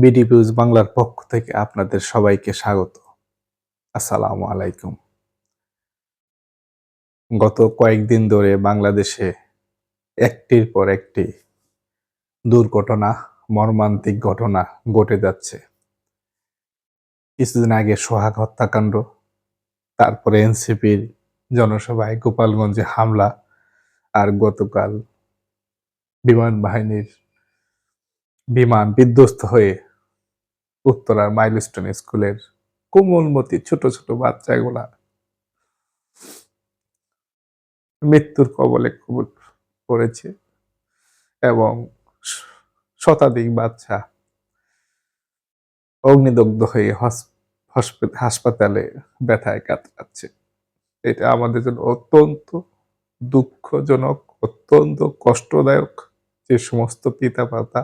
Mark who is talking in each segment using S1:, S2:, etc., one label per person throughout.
S1: BD news বাংলার পক্ষ থেকে আপনাদের সবাইকে স্বাগত। আসসালামু আলাইকুম। গত কয়েকদিন ধরে বাংলাদেশে একটির পর একটি দুর্ঘটনা, মর্মান্তিক ঘটনা ঘটে যাচ্ছে। কিছুদিন আগে সোহাগ হত্যাকাণ্ড, তারপরে এনসিপির জনসভায় গোপালগঞ্জে হামলা আর গতকাল বিমান বাহিনীর বিমান বিধ্বস্ত হয়ে উত্তরার মাইলস্টোন স্কুলের কোমলমতি ছোট ছোট বাচ্চাগুলা। মৃত্যুর কবলে কবল পড়েছে এবং শতাধিক বাচ্চা অগ্নিদগ্ধ হয়ে হাসপাতালে ব্যথায় কাতরাচ্ছে। এটা আমাদের জন্য অত্যন্ত দুঃখজনক, অত্যন্ত কষ্টদায়ক যে সমস্ত পিতা মাতা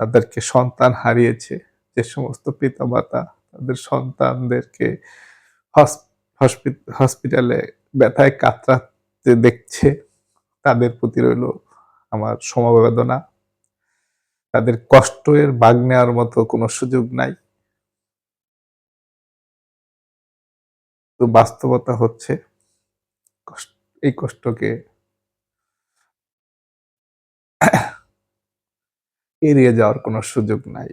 S1: তাদেরকে সন্তান হারিয়েছে। যে সমস্ত পিতা মাতা তাদের সন্তানদেরকে হসপিটালে ব্যথায় কাতরাতে দেখছে, তাদের প্রতি রইল আমার সমবেদনা। তাদের কষ্টের বাগ নেওয়ার মতো কোনো সুযোগ নাই। তো বাস্তবতা হচ্ছে এই কষ্টকে এড়িয়ে যাওয়ার কোনো সুযোগ নাই।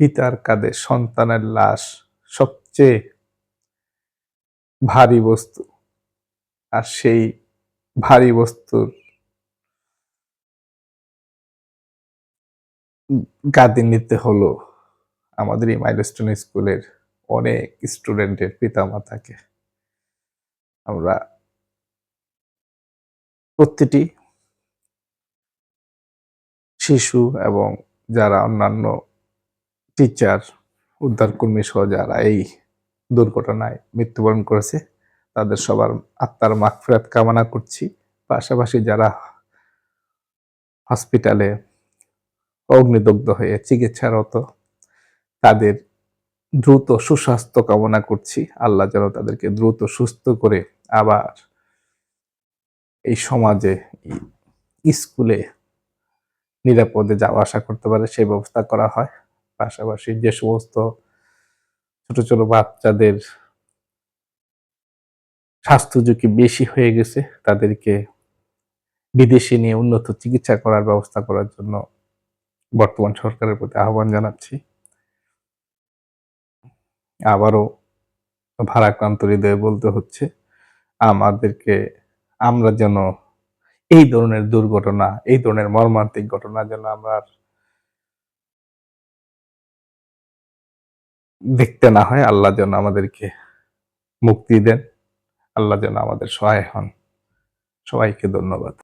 S1: পিতার কাঁধে সন্তানের লাশ, সবচেয়ে ভারী বস্তু। আর সেই ভারী বস্তুর গাদি নিতে হলো আমাদের এই মাইলস্টোন স্কুলের অনেক স্টুডেন্টের পিতামাতাকে। আমরা প্রতিটি শিশু এবং যারা অন্যান্য টিচার উদ্ধারকর্মী সহ যারা এই দুর্ঘটনায় মৃত্যুবরণ করেছে, তাদের সবার আত্মার মাগফিরাত কামনা করছি। পাশাপাশি যারা হসপিটালে অগ্নিদগ্ধ হয়ে চিকিৎসারত, তাদের দ্রুত সুস্বাস্থ্য কামনা করছি। আল্লাহ যেন তাদেরকে দ্রুত সুস্থ করে আবার এই সমাজে, স্কুলে নিরাপদে যাওয়া আসা করতে পারে, সেই ব্যবস্থা করা হয়। পাশাপাশি যে সমস্ত ছোট ছোট বাচ্চাদের স্বাস্থ্য ঝুঁকি বেশি হয়ে গেছে, তাদেরকে বিদেশে নিয়ে উন্নত চিকিৎসা করার ব্যবস্থা করার জন্য বর্তমান সরকারের প্রতি আহ্বান জানাচ্ছি। আবারও ভারাক্রান্ত হৃদয়ে বলতে হচ্ছে, আমাদেরকে আমরা যেন এই ধরনের দুর্ঘটনা, এই ধরনের মর্মান্তিক ঘটনা যেন আমরা দেখতে না হয়, আল্লাহ যেন আমাদেরকে মুক্তি দেন, আল্লাহ যেন আমাদের সহায় হন। সবাইকে ধন্যবাদ।